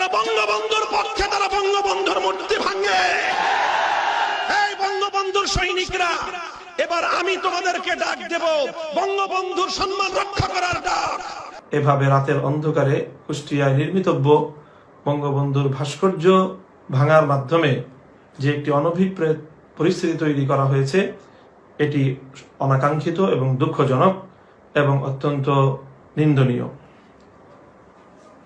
যারা বঙ্গবন্ধুর পক্ষে, তারা বঙ্গবন্ধুর মূর্তি ভাঙে। এই বঙ্গবন্ধুর সৈনিকরা, এবার আমি তোমাদেরকে ডাক দেব, বঙ্গবন্ধুর সম্মান রক্ষা করার ডাক। এভাবে রাতের অন্ধকারে কুষ্টিয়ায় নির্মিতব্য বঙ্গবন্ধুর ভাস্কর্য ভাঙার মাধ্যমে যে একটি অনভিপ্রেত পরিস্থিতি তৈরি করা হয়েছে, এটি অনাকাঙ্ক্ষিত এবং দুঃখজনক এবং অত্যন্ত নিন্দনীয়।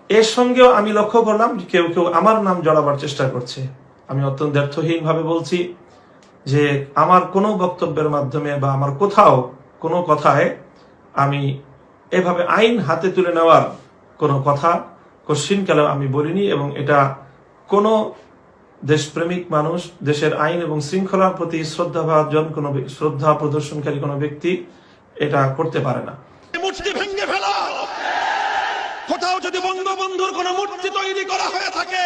এর সঙ্গেও আমি লক্ষ্য করলাম কেউ কেউ আমার নাম জড়াবার চেষ্টা করছে। আমি অত্যন্ত ব্যর্থহীন ভাবে বলছি যে আমার কোনো বক্তব্যের মাধ্যমে বা আমার কোথাও কোনো কথায় আমি এভাবে আইন হাতে তুলে নেওয়ার কোনো কথা কোশ্চিনকালে আমি বলিনি এবং এটা কোনো দেশপ্রেমিক মানুষ, দেশের আইন এবং শৃঙ্খলার প্রতি শ্রদ্ধাভাজন কোনো শ্রদ্ধা প্রদর্শনকারী কোনো ব্যক্তি এটা করতে পারে না। কোথাও যদি বঙ্গবন্ধুর কোন মূর্তি তৈরি করা হয়ে থাকে,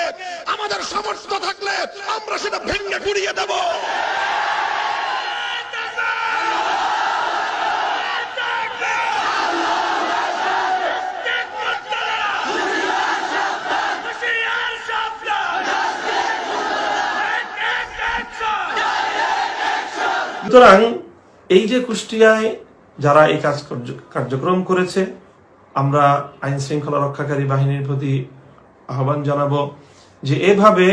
আমাদের সামর্থ্য থাকলে আমরা সেটা ভেঙে গুড়িয়ে দেব। সুতরাং এই যে কুষ্টিয়ায় যারা এই কাজ কার্যক্রম করেছে আমরা আইন শৃঙ্খলা রক্ষাকারী বাহিনীর প্রতি আহ্বান জানাব যে এভাবে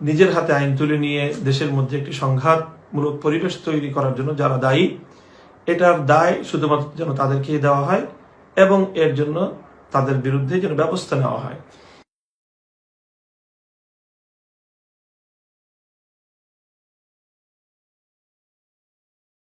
নিজের হাতে আইন তুলে নিয়ে দেশের মধ্যে একটি সংঘাতমূলক পরিবেশ তৈরি করার জন্য যারা দায়ী, এটার দায় শুধুমাত্র যেন তাদেরকেই দেওয়া হয় এবং এর জন্য তাদের বিরুদ্ধে যেন ব্যবস্থা নেওয়া হয়।